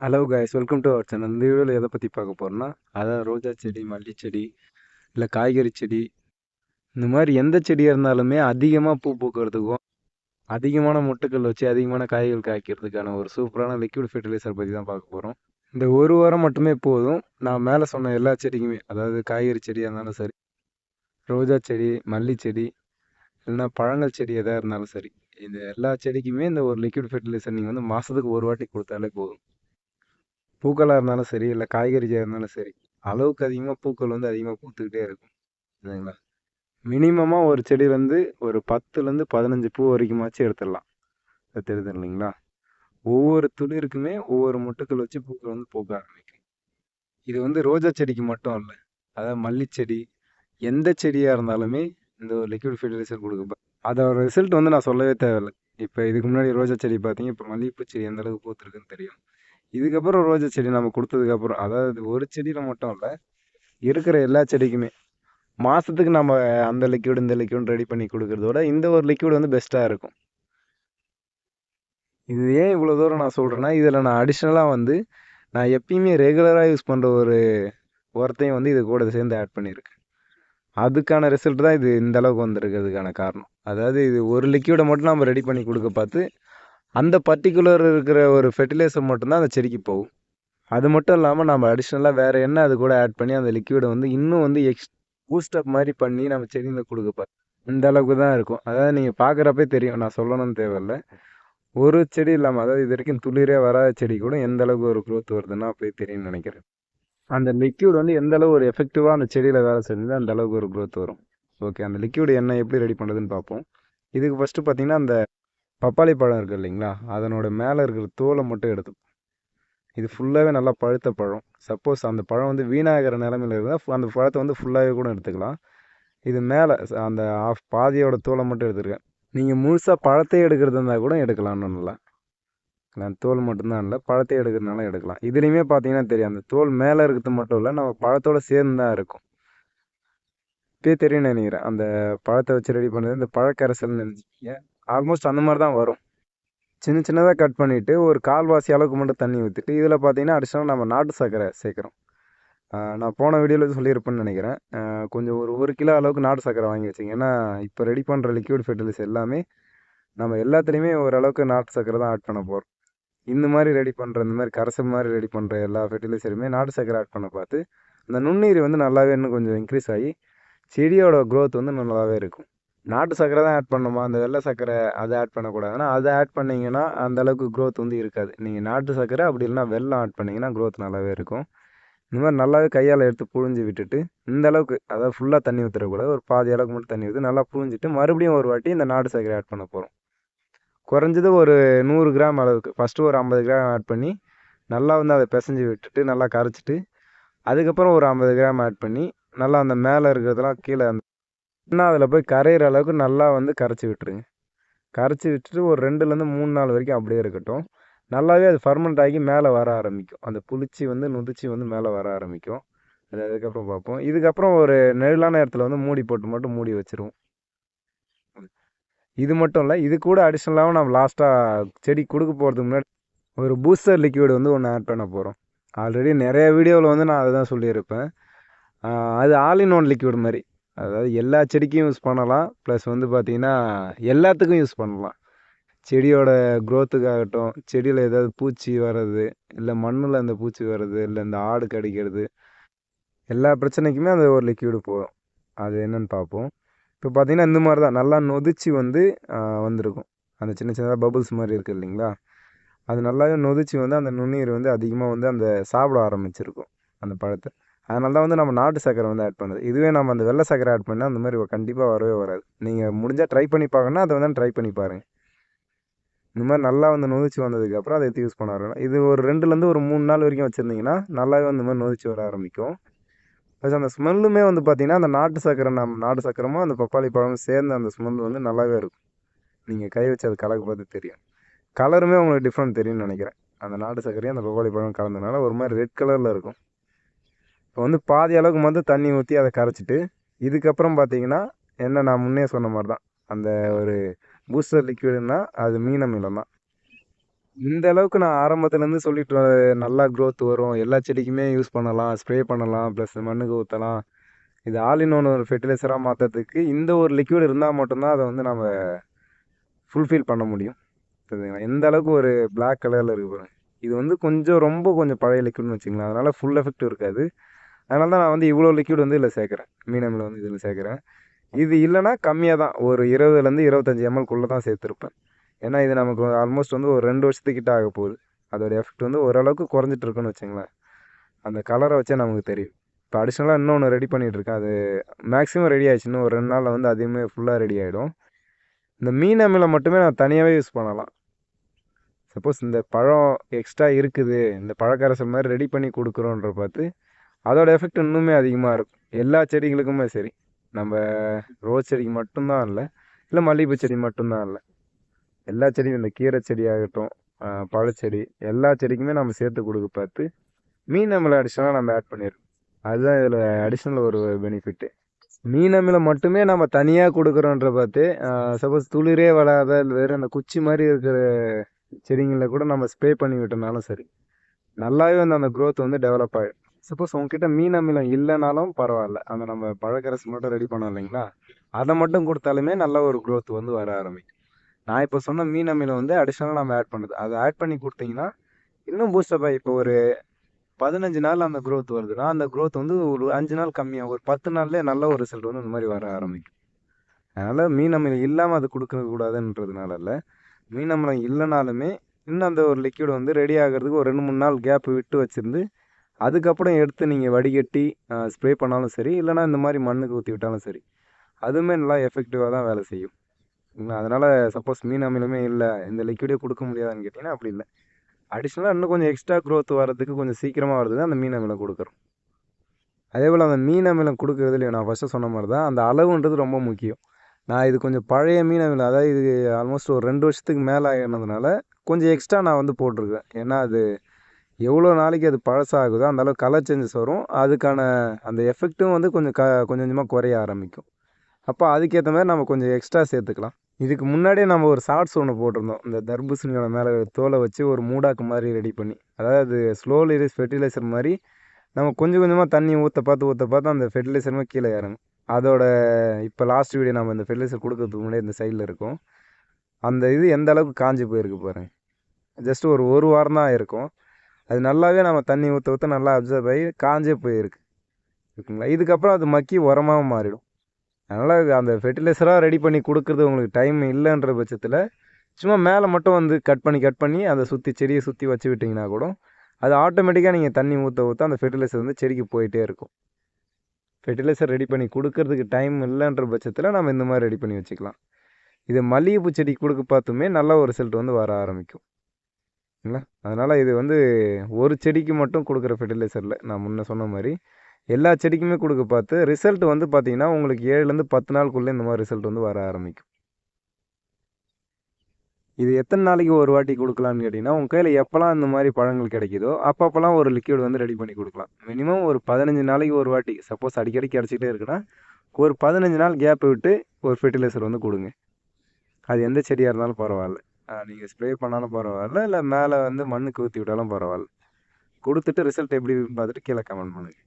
Hello guys welcome to our channel இந்த வீடியோவில் எதை பற்றி பார்க்க போகிறோன்னா அதான் ரோஜா செடி மல்லி செடி இல்லை காய்கறி செடி இந்த மாதிரி எந்த செடியாக இருந்தாலுமே அதிகமாக பூ பூக்கிறதுக்கும் அதிகமான மொட்டுக்கள் வச்சு அதிகமான காய்கள் காய்க்கிறதுக்கான ஒரு சூப்பரான லிக்விட் ஃபெர்டிலைசர் பற்றி தான் பார்க்க போகிறோம் இந்த ஒரு வாரம் மட்டுமே போதும். நான் மேலே சொன்ன எல்லா செடிக்குமே அதாவது காய்கறி செடியாக இருந்தாலும் சரி ரோஜா செடி மல்லி செடி இல்லைன்னா பழங்கள் செடி எதாக இருந்தாலும் சரி இந்த எல்லா செடிக்குமே இந்த ஒரு லிக்விட் ஃபெர்டிலைசர் நீங்கள் வந்து மாதத்துக்கு ஒரு வாட்டி கொடுத்தாலே போதும். பூக்களாக இருந்தாலும் சரி இல்லை காய்கறியாக இருந்தாலும் சரி அளவுக்கு அதிகமாக பூக்கள் வந்து அதிகமாக பூத்துக்கிட்டே இருக்கும். சரிங்களா? மினிமமாக ஒரு செடியிலேருந்து ஒரு பத்துலேருந்து பதினஞ்சு பூ வரைக்குமாச்சும் எடுத்துடலாம். அது தெரியுது இல்லைங்களா? ஒவ்வொரு துளிருக்குமே ஒவ்வொரு மொட்டுக்கள் வச்சு பூக்கள் வந்து பூக்க ஆரம்பிக்கும். இது வந்து ரோஜா செடிக்கு மட்டும் இல்லை அதாவது மல்லிச்செடி எந்த செடியாக இருந்தாலுமே இந்த ஒரு லிக்விட் ஃபெர்டிலைசர் கொடுக்க அதோட ரிசல்ட் வந்து நான் சொல்லவே தேவையில்லை. இப்போ இதுக்கு முன்னாடி ரோஜா செடி பார்த்தீங்க இப்போ மல்லிகைப்பூ செடி எந்த அளவுக்கு பூத்துருக்குன்னு தெரியும். இதுக்கப்புறம் ரோஜா செடி நம்ம கொடுத்ததுக்கப்புறம் அதாவது ஒரு செடியில் மட்டும் இல்லை இருக்கிற எல்லா செடிக்குமே மாதத்துக்கு நம்ம அந்த லிக்விட் இந்த லிக்விட் ரெடி பண்ணி கொடுக்குறதோட இந்த ஒரு லிக்விட் வந்து பெஸ்ட்டாக இருக்கும். இது ஏன் இவ்வளோ தூரம் நான் சொல்கிறேன்னா இதில் நான் அடிஷ்னலாக வந்து நான் எப்பயுமே ரெகுலராக யூஸ் பண்ணுற ஒரு உரத்தையும் வந்து இது கூட சேர்ந்து ஆட் பண்ணியிருக்கேன். அதுக்கான ரிசல்ட் தான் இது இந்த அளவுக்கு வந்திருக்கிறதுக்கான காரணம். அதாவது இது ஒரு லிக்விடை மட்டும் நம்ம ரெடி பண்ணி கொடுக்க பார்த்து அந்த பர்டிகுலர் இருக்கிற ஒரு ஃபெர்டிலைசர் மட்டும்தான் அந்த செடிக்கு போகும். அது மட்டும் இல்லாமல் நம்ம அடிஷ்னலாக வேறு என்ன அது கூட ஆட் பண்ணி அந்த லிக்விடை வந்து இன்னும் வந்து எக்ஸ் பூஸ்டப் மாதிரி பண்ணி நம்ம செடியில் கொடுக்க இந்த அளவுக்கு தான் இருக்கும். அதாவது நீங்கள் பார்க்குறப்பே தெரியும். நான் சொல்லணும்னு தேவையில்ல. ஒரு செடி இல்லாமல் அதாவது இது வரைக்கும் துளிரே வராத செடி கூட எந்த அளவுக்கு ஒரு க்ரோத் வருதுன்னா போய் தெரியும்னு நினைக்கிறேன். அந்த லிக்யூட் வந்து எந்த அளவு ஒரு எஃபெக்டிவாக அந்த செடியில் வேலை செஞ்சது அந்த அளவுக்கு ஒரு க்ரோத் வரும். ஓகே அந்த லிக்யூடு என்ன எப்படி ரெடி பண்ணுறதுன்னு பார்ப்போம். இதுக்கு ஃபஸ்ட்டு பார்த்தீங்கன்னா அந்த பப்பாளி பழம் இருக்குது இல்லைங்களா? அதனோட மேலே இருக்கிற தோலை மட்டும் எடுத்து. இது ஃபுல்லாகவே நல்லா பழுத்த பழம். சப்போஸ் அந்த பழம் வந்து வீணாகிற நிலமையில இருந்தால் அந்த பழத்தை வந்து ஃபுல்லாகவே கூட எடுத்துக்கலாம். இது மேலே அந்த ஆஃப் பாதியோட தோலை மட்டும் எடுத்துருக்கேன். நீங்கள் முழுசாக பழத்தை எடுக்கிறது இருந்தால் கூட எடுக்கலாம் நல்லா நான் தோல் மட்டும்தான் இல்லை. பழத்தை எடுக்கிறதுனால எடுக்கலாம். இதுலேயுமே பார்த்தீங்கன்னா தெரியும். அந்த தோல் மேலே இருக்கிறது மட்டும் இல்லை நம்ம பழத்தோடு சேர்ந்து தான் இருக்கும். இப்பயே தெரியும் நினைக்கிறேன். அந்த பழத்தை வச்சு ரெடி பண்ணுறது இந்த பழக்கரைசல்னு நினச்சிப்பீங்க ஆல்மோஸ்ட் அந்த மாதிரி தான் வரும். சின்ன சின்னதாக கட் பண்ணிவிட்டு ஒரு கால்வாசி அளவுக்கு மட்டும் தண்ணி ஊற்றிட்டு இதில் பார்த்தீங்கன்னா அடிஷனல் நம்ம நாட்டு சர்க்கரை சேர்க்குறோம். நான் போன வீடியோவில் சொல்லியிருப்பேன்னு நினைக்கிறேன். கொஞ்சம் ஒரு ஒரு கிலோ அளவுக்கு நாட்டு சர்க்கரை வாங்கி வச்சிங்க. ஏன்னா இப்போ ரெடி பண்ணுற லிக்விட் ஃபெர்டிலைசர் எல்லாமே நம்ம எல்லாத்துலேயுமே ஓரளவுக்கு நாட்டு சர்க்கரை தான் ஆட் பண்ண போகிறோம் இந்த மாதிரி ரெடி பண்ணுற இந்த மாதிரி கரைசல் மாதிரி ரெடி பண்ணுற எல்லா ஃபெர்டிலைசருமே நாட்டு சர்க்கரை ஆட் பண்ண பார்த்து அந்த நுண்ணீர் வந்து நல்லாவே இன்னும் கொஞ்சம் இன்க்ரீஸ் ஆகி செடியோட க்ரோத் வந்து நல்லாவே இருக்கும். நாட்டு சர்க்கரை தான் ஆட் பண்ணணுமா அந்த வெள்ளை சர்க்கரை அதை ஆட் பண்ணக்கூடாதுன்னா அதை ஆட் பண்ணிங்கன்னா அந்த அளவுக்கு க்ரோத் வந்து இருக்காது. நீங்கள் நாட்டு சர்க்கரை அப்படி இல்லைனா வெள்ளம் ஆட் பண்ணிங்கன்னா க்ரோத் நல்லாவே இருக்கும். இந்த மாதிரி நல்லாவே கையால் எடுத்து புழிஞ்சு விட்டுட்டு இந்த அளவுக்கு அதாவது ஃபுல்லாக தண்ணி ஊற்றுறக்கூடாது ஒரு பாதி அளவுக்கு மட்டும் தண்ணி ஊற்றி நல்லா புழிஞ்சிட்டு மறுபடியும் ஒரு வாட்டி இந்த நாட்டு சர்க்கரை ஆட் பண்ண போகிறோம் குறைஞ்சது ஒரு நூறு கிராம் அளவுக்கு ஃபஸ்ட்டு ஒரு ஐம்பது கிராம் ஆட் பண்ணி நல்லா வந்து அதை பிசைஞ்சு விட்டுட்டு நல்லா கரைச்சிட்டு அதுக்கப்புறம் ஒரு ஐம்பது கிராம் ஆட் பண்ணி நல்லா அந்த மேலே இருக்கிறதெல்லாம் கீழே அந்த இன்னும் அதில் போய் கரையிற அளவுக்கு நல்லா வந்து கரைச்சி விட்டுருங்க. கரைச்சி விட்டுட்டு ஒரு ரெண்டுலேருந்து மூணு நாள் வரைக்கும் அப்படியே இருக்கட்டும். நல்லாவே அது ஃபர்மெண்ட் ஆகி மேலே வர ஆரம்பிக்கும். அந்த புளிச்சி வந்து நுதிச்சி வந்து மேலே வர ஆரம்பிக்கும். அது அதுக்கப்புறம் பார்ப்போம். இதுக்கப்புறம் ஒரு நெழலான இடத்துல வந்து மூடி போட்டு மட்டும் மூடி வச்சுருவோம். இது மட்டும் இல்லை இது கூட அடிஷ்னலாகவும் நம்ம லாஸ்ட்டாக செடி கொடுக்க போகிறதுக்கு முன்னாடி ஒரு பூஸ்டர் லிக்விட் வந்து ஒன்று ஆட் பண்ண போகிறோம் ஆல்ரெடி நிறைய வீடியோவில் வந்து நான் அதை தான் சொல்லியிருப்பேன் அது ஆல் இன் ஒன் லிக்விட் மாதிரி. அதாவது எல்லா செடிக்கும் யூஸ் பண்ணலாம். ப்ளஸ் வந்து பார்த்திங்கன்னா எல்லாத்துக்கும் யூஸ் பண்ணலாம். செடியோட க்ரோத்துக்காகட்டும் செடியில் ஏதாவது பூச்சி வர்றது இல்லை மண்ணில் அந்த பூச்சி வர்றது இல்லை இந்த ஆடு கடிக்கிறது எல்லா பிரச்சனைக்குமே அந்த ஒரு லிக்யூடு போகும் அது என்னென்னு பார்ப்போம் இப்போ பார்த்திங்கன்னா இந்த மாதிரி தான் நல்லா நொதிச்சு வந்து வந்திருக்கும். அந்த சின்ன சின்னதாக பபுள்ஸ் மாதிரி இருக்குது இல்லைங்களா? அது நல்லாவே நொதிச்சு வந்து அந்த நுண்ணீர் வந்து அதிகமாக வந்து அந்த சாப்பிட ஆரம்பிச்சிருக்கும். அந்த பழத்தை. அதனால தான் வந்து நம்ம நாட்டு சக்கரை வந்து ஆட் பண்ணுது. இதுவே நம்ம அந்த வெள்ளை சக்கரை ஆட் பண்ணால் அந்த மாதிரி கண்டிப்பாக வரவே வராது. நீங்கள் முடிஞ்சால் ட்ரை பண்ணி பார்க்கணுன்னா அதை வந்து ட்ரை பண்ணி பாருங்கள் இந்த மாதிரி நல்லா வந்து நொதிச்சு வந்ததுக்கப்புறம் அதை எடுத்து யூஸ் பண்ண ஆரம்பிக்கும் இது ஒரு ரெண்டுலேருந்து ஒரு மூணு நாள் வரைக்கும் வச்சுருந்தீங்கன்னா நல்லாவே வந்து இந்த மாதிரி நொதிச்சு வர ஆரம்பிக்கும். ப்ளஸ் அந்த ஸ்மெல்லுமே வந்து பார்த்திங்கன்னா அந்த நாட்டு சர்க்கரை நம்ம நாட்டு சக்கரமும் அந்த பப்பாளி பழமும் சேர்ந்து அந்த ஸ்மெல் வந்து நல்லாவே இருக்கும். நீங்கள் கை வச்சு அது கலக்கு பார்த்து தெரியும். கலருமே உங்களுக்கு டிஃப்ரெண்ட் தெரியும்னு நினைக்கிறேன். அந்த நாட்டு சக்கரையும் அந்த பப்பாளி பழம் கலந்ததுனால ஒரு மாதிரி ரெட் கலரில் இருக்கும். இப்போ வந்து பாதி அளவுக்கு மட்டும் தண்ணி ஊற்றி அதை கரைச்சிட்டு இதுக்கப்புறம் பார்த்தீங்கன்னா என்ன நான் முன்னே சொன்ன மாதிரி தான். அந்த ஒரு பூஸ்டர் லிக்விடுன்னா அது மீன மீளம் தான். இந்த அளவுக்கு நான் ஆரம்பத்துலேருந்து சொல்லிட்டு நல்லா க்ரோத் வரும். எல்லா செடிக்குமே யூஸ் பண்ணலாம் ஸ்ப்ரே பண்ணலாம் ப்ளஸ் மண்ணுக்கு ஊற்றலாம் இது ஆல் இன் ஒரு ஃபெர்டிலைசராக மாற்றுறதுக்கு இந்த ஒரு லிக்விட் இருந்தால் மட்டும்தான் அதை வந்து நம்ம ஃபுல்ஃபில் பண்ண முடியும். சரிங்களா? எந்த அளவுக்கு ஒரு பிளாக் கலரில் இருக்கு இது வந்து கொஞ்சம் ரொம்ப கொஞ்சம் பழைய லிக்விட்னு வச்சுக்கலாம் அதனால் ஃபுல் எஃபெக்ட் இருக்காது. அதனால தான் நான் வந்து இவ்வளோ லிக்விட் வந்து இதில் சேர்க்குறேன். மீனமில் வந்து இதில் சேர்க்குறேன். இது இல்லைன்னா கம்மியாக தான். ஒரு இருபதுலேருந்து இருபத்தஞ்சி எம்எல்குள்ளே தான் சேர்த்துருப்பேன். ஏன்னா இது நமக்கு ஆல்மோஸ்ட் வந்து ஒரு ரெண்டு வருஷத்துக்கிட்ட ஆக போகுது. அதோட எஃபெக்ட் வந்து ஓரளவுக்கு குறைஞ்சிட்டு இருக்குன்னு வச்சுங்களேன். அந்த கலரை வச்சே நமக்கு தெரியும். இப்போ அடிஷ்னலாக இன்னொன்று ரெடி பண்ணிகிட்ருக்கேன் அது மேக்ஸிமம் ரெடி ஆயிடுச்சுன்னு ஒரு ரெண்டு நாளில் வந்து அதுவுமே ஃபுல்லாக ரெடி ஆகிடும் இந்த மீன் அமிலம் மட்டுமே நான் தனியாகவே யூஸ் பண்ணலாம். சப்போஸ் இந்த பழம் எக்ஸ்ட்ரா இருக்குது. இந்த பழக்கரசல் மாதிரி ரெடி பண்ணி கொடுக்குறோன்ற பார்த்து அதோட எஃபெக்ட் இன்னுமே அதிகமாக இருக்கும். எல்லா செடிகளுக்குமே சரி. நம்ம ரோஸ் செடிக்கு மட்டும்தான் இல்லை இல்லை மல்லிகைப்பூ செடி மட்டும்தான் இல்லை. எல்லா செடியும் இந்த கீரை செடி ஆகட்டும் பழச்செடி எல்லா செடிக்குமே நம்ம சேர்த்து கொடுக்க பார்த்து மீன் அமில அடிஷனலாக நம்ம ஆட் பண்ணிடுறோம் அதுதான் இதில் அடிஷ்னல் ஒரு பெனிஃபிட்டு மீன் அமிலம் மட்டுமே நம்ம தனியாக கொடுக்குறோன்ற பார்த்து சப்போஸ் துளிரே வராத வேறு அந்த குச்சி மாதிரி இருக்கிற செடிங்களில் கூட நம்ம ஸ்ப்ரே பண்ணி விட்டோம்னாலும் சரி நல்லாவே வந்து அந்த க்ரோத் வந்து டெவலப் ஆகிடும் சப்போஸ் உங்ககிட்ட மீன் அமிலம் இல்லைனாலும் பரவாயில்ல. அந்த நம்ம பழக்கரசு மட்டும் ரெடி பண்ணோம் இல்லைங்களா? அதை மட்டும் கொடுத்தாலுமே நல்ல ஒரு க்ரோத் வந்து வர ஆரம்பிக்கும். நான் இப்போ சொன்ன மீன் அமிலம் வந்து அடிஷ்னலாக நம்ம ஆட் பண்ணுது. அதை ஆட் பண்ணி கொடுத்தீங்கன்னா இன்னும் பூஸ்டப் ஆகி இப்போ ஒரு பதினஞ்சு நாள் அந்த க்ரோத் வருதுன்னா அந்த க்ரோத் வந்து ஒரு அஞ்சு நாள் கம்மியாக ஒரு பத்து நாள்லேயே நல்ல ஒரு ரிசல்ட் வந்து இந்த மாதிரி வர ஆரம்பிக்கும். அதனால் மீன் அமிலம் இல்லாமல் அது கொடுக்க கூடாதுன்றதுனால இல்லை. மீன் அமிலம் இல்லைனாலுமே இன்னும் அந்த ஒரு லிக்யூட் வந்து ரெடி ஆகிறதுக்கு ஒரு ரெண்டு மூணு நாள் கேப் விட்டு வச்சுருந்து அதுக்கப்புறம் எடுத்து நீங்கள் வடிகட்டி ஸ்ப்ரே பண்ணாலும் சரி இல்லைனா இந்த மாதிரி மண்ணுக்கு ஊற்றி விட்டாலும் சரி அதுவுமே நல்லா எஃபெக்டிவாக தான் வேலை செய்யும். சரிங்களா அதனால் சப்போஸ் மீன் அமிலமே இல்லை இந்த லிக்விடே கொடுக்க முடியாதான்னு கேட்டிங்கன்னா அப்படி இல்லை. அடிஷ்னலாக இன்னும் கொஞ்சம் எக்ஸ்ட்ரா க்ரோத் வர்றதுக்கு கொஞ்சம் சீக்கிரமாக வருது அந்த மீன் அமிலம் கொடுக்குறோம். அதே போல் அந்த மீன் அமிலம் கொடுக்குறதுலையும் நான் ஃபஸ்ட்டு சொன்ன மாதிரி தான் அந்த அளவுன்றது ரொம்ப முக்கியம். நான் இது கொஞ்சம் பழைய மீன் அமிலம் அதாவது இது ஆல்மோஸ்ட் ஒரு ரெண்டு வருஷத்துக்கு மேலே ஆகினதுனால கொஞ்சம் எக்ஸ்ட்ரா நான் வந்து போட்டிருக்கேன். ஏன்னா அது எவ்வளோ நாளைக்கு அது பழசாகுதோ அந்தளவுக்கு கலர் சேஞ்சஸ் வரும். அதுக்கான அந்த எஃபெக்ட்டும் வந்து கொஞ்சம் க கொஞ்சம் கொஞ்சமாக குறைய ஆரம்பிக்கும். அப்போ அதுக்கேற்ற மாதிரி நம்ம கொஞ்சம் எக்ஸ்ட்ரா சேர்த்துக்கலாம். இதுக்கு முன்னாடியே நம்ம ஒரு ஷார்ட்ஸ் ஒன்று போட்டிருந்தோம். இந்த தர்பூசணியோட மேலே தோலை வச்சு ஒரு மூடாக்கு மாதிரி ரெடி பண்ணி. அதாவது ஸ்லோ லிரிஸ் ஃபெர்டிலைசர் மாதிரி நம்ம கொஞ்சம் கொஞ்சமாக தண்ணி ஊற்ற பார்த்து ஊற்ற பார்த்து அந்த ஃபெர்டிலைசருமே கீழே இறங்கும். அதோட இப்போ லாஸ்ட் வீடியோ நம்ம இந்த ஃபெர்டிலைசர் கொடுக்கறதுக்கு முன்னாடி இந்த சைடில் இருக்கும். அந்த இது எந்த அளவுக்கு காஞ்சி போயிருக்கு பாருங்க. ஜஸ்ட் ஒரு ஒரு வாரம் தான் இருக்கும். அது நல்லாவே நம்ம தண்ணி ஊற்ற ஊற்ற நல்லா அப்சர்வ் ஆகி காஞ்சே போயிருக்கு. ஓகேங்களா? இதுக்கப்புறம் அது மக்கி உரமாக மாறிடும். அதனால் அந்த ஃபெர்டிலைசராக ரெடி பண்ணி கொடுக்குறது உங்களுக்கு டைம் இல்லைன்ற பட்சத்தில் சும்மா மேலே மட்டும் வந்து கட் பண்ணி கட் பண்ணி அதை சுற்றி செடியை சுற்றி வச்சு விட்டிங்கன்னா கூட அது ஆட்டோமேட்டிக்காக நீங்கள் தண்ணி ஊற்ற ஊற்ற அந்த ஃபெர்டிலைசர் வந்து செடிக்கு போயிட்டே இருக்கும். ஃபெர்டிலைசர் ரெடி பண்ணி கொடுக்கறதுக்கு டைம் இல்லைன்ற பட்சத்தில் நம்ம இந்த மாதிரி ரெடி பண்ணி வச்சுக்கலாம். இது மல்லிகைப்பூ செடி கொடுக்க பார்த்துமே நல்ல ஒரு ரிசல்ட் வந்து வர ஆரம்பிக்கும். என்ன? அதனால் இது வந்து ஒரு செடிக்கு மட்டும் கொடுக்குற ஃபெர்டிலைசரில் நான் முன்ன சொன்ன மாதிரி எல்லா செடிக்குமே கொடுக்க பார்த்து ரிசல்ட் வந்து பார்த்தீங்கன்னா உங்களுக்கு ஏழுலேருந்து பத்து நாளுக்குள்ளே இந்த மாதிரி ரிசல்ட் வந்து வர ஆரம்பிக்கும். இது எத்தனை நாளைக்கு ஒரு வாட்டி கொடுக்கலான்னு கேட்டிங்கன்னா உங்கள் கையில் எப்போல்லாம் இந்த மாதிரி பழங்கள் கிடைக்குதோ அப்பப்போலாம் ஒரு லிக்யூட் வந்து ரெடி பண்ணி கொடுக்கலாம். மினிமம் ஒரு பதினஞ்சு நாளைக்கு ஒரு வாட்டி. சப்போஸ் அடிக்கடி கிடச்சிக்கிட்டே இருக்குன்னா ஒரு பதினஞ்சு நாள் கேப் விட்டு ஒரு ஃபெர்டிலைசர் வந்து கொடுங்க. அது எந்த செடியாக இருந்தாலும் பரவாயில்ல. நீங்கள் ஸ்ப்ரே பண்ணாலும் பரவாயில்ல. இல்லை மேலே வந்து மண்ணுக்கு ஊற்றி விட்டாலும் பரவாயில்ல. கொடுத்துட்டு ரிசல்ட் எப்படி பார்த்துட்டு கீழே கமெண்ட் பண்ணுங்கள்